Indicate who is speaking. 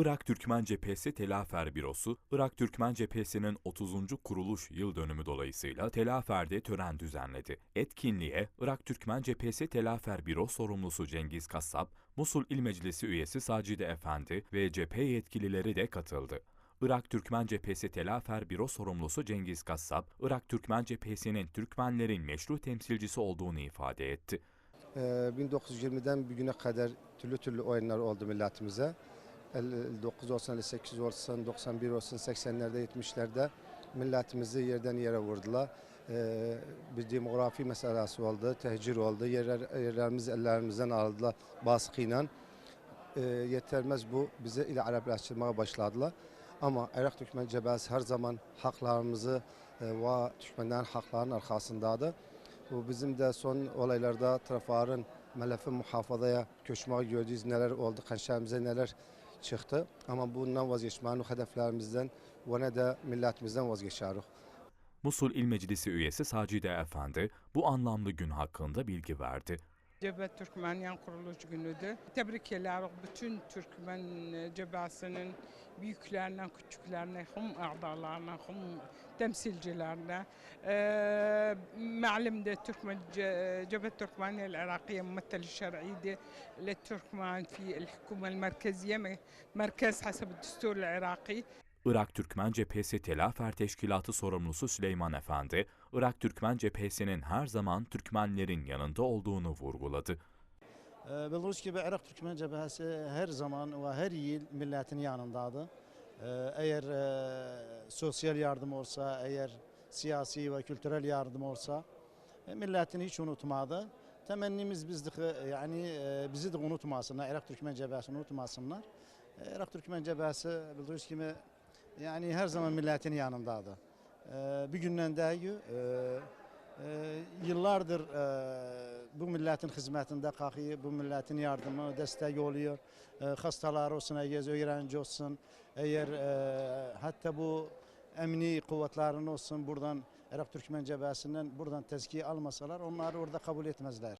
Speaker 1: Irak Türkmen Cephesi Telafer Bürosu, Irak Türkmen Cephesi'nin 30. kuruluş yıl dönümü dolayısıyla Telafer'de tören düzenledi. Etkinliğe Irak Türkmen Cephesi Telafer Büro sorumlusu Cengiz Kassap, Musul İl Meclisi üyesi Sacide Efendi ve cephe yetkilileri de katıldı. Irak Türkmen Cephesi Telafer Büro sorumlusu Cengiz Kassap, Irak Türkmen Cephesi'nin Türkmenlerin meşru temsilcisi olduğunu ifade etti.
Speaker 2: Ee, 1920'den bugüne kadar türlü türlü oyunlar oldu milletimize. 59 olsun, 58 olsun, 91 olsun, 80'lerde, 70'lerde milletimizi yerden yere vurdular. Ee, bir demografi meselesi oldu, tehcir oldu. Yerler, yerlerimiz ellerimizden aldılar baskıyla. Ee, yetermez bu. Bizi ile Araplaştırmaya başladılar. Ama Irak Türkmen Cebesi her zaman haklarımızı ve Türkmenlerin haklarının arkasındadır. Bu bizim de son olaylarda Trafar'ın melefi muhafazaya köçmeyi gördüğümüz neler oldu, kanşemize neler çıktı. Ama bundan vazgeçmeyin, o hedeflerimizden ve ne de milletimizden vazgeçeriz.
Speaker 1: Musul İl Meclisi üyesi Sacide Efendi bu anlamlı gün hakkında bilgi verdi.
Speaker 3: Cebet Türkmeniyan kuruluş günüdür. Tebrik ederim bütün Türkmen cebasının büyüklerinden, küçüklerine, hum a'dalarına, hum temsilcilerine. Ee, معلم ده تركمان جبهة تركمانيا العراقية ممثل الشرعي ده للتركمان في الحكومة المركزية مركز حسب الدستور العراقي
Speaker 1: Irak Türkmen Cephesi Telafer Teşkilatı sorumlusu Süleyman Efendi, Irak Türkmen Cephesi'nin her zaman Türkmenlerin yanında olduğunu vurguladı.
Speaker 4: Bildiğiniz gibi Irak Türkmen Cephesi her zaman ve her yıl milletin yanındadır. Eğer e, sosyal yardım olsa, eğer siyasi ve kültürel yardım olsa e, milletini hiç unutmadı. Temennimiz bizdik yani e, bizi de unutmasınlar, Irak Türkmen Cephesi'ni unutmasınlar. E, Irak Türkmen Cephesi bildiğiniz gibi yani her zaman milletin yanındadır. E, bir e, e, yıllardır e, bu milletin hizmetinde kalkıyor, bu milletin yardımı, destek oluyor. E, hastalar olsun, eğer öğrenci olsun, eğer e, hatta bu emni kuvvetlerin olsun buradan Irak Türkmen Cephesi'nden buradan tezkiye almasalar onları orada kabul etmezler.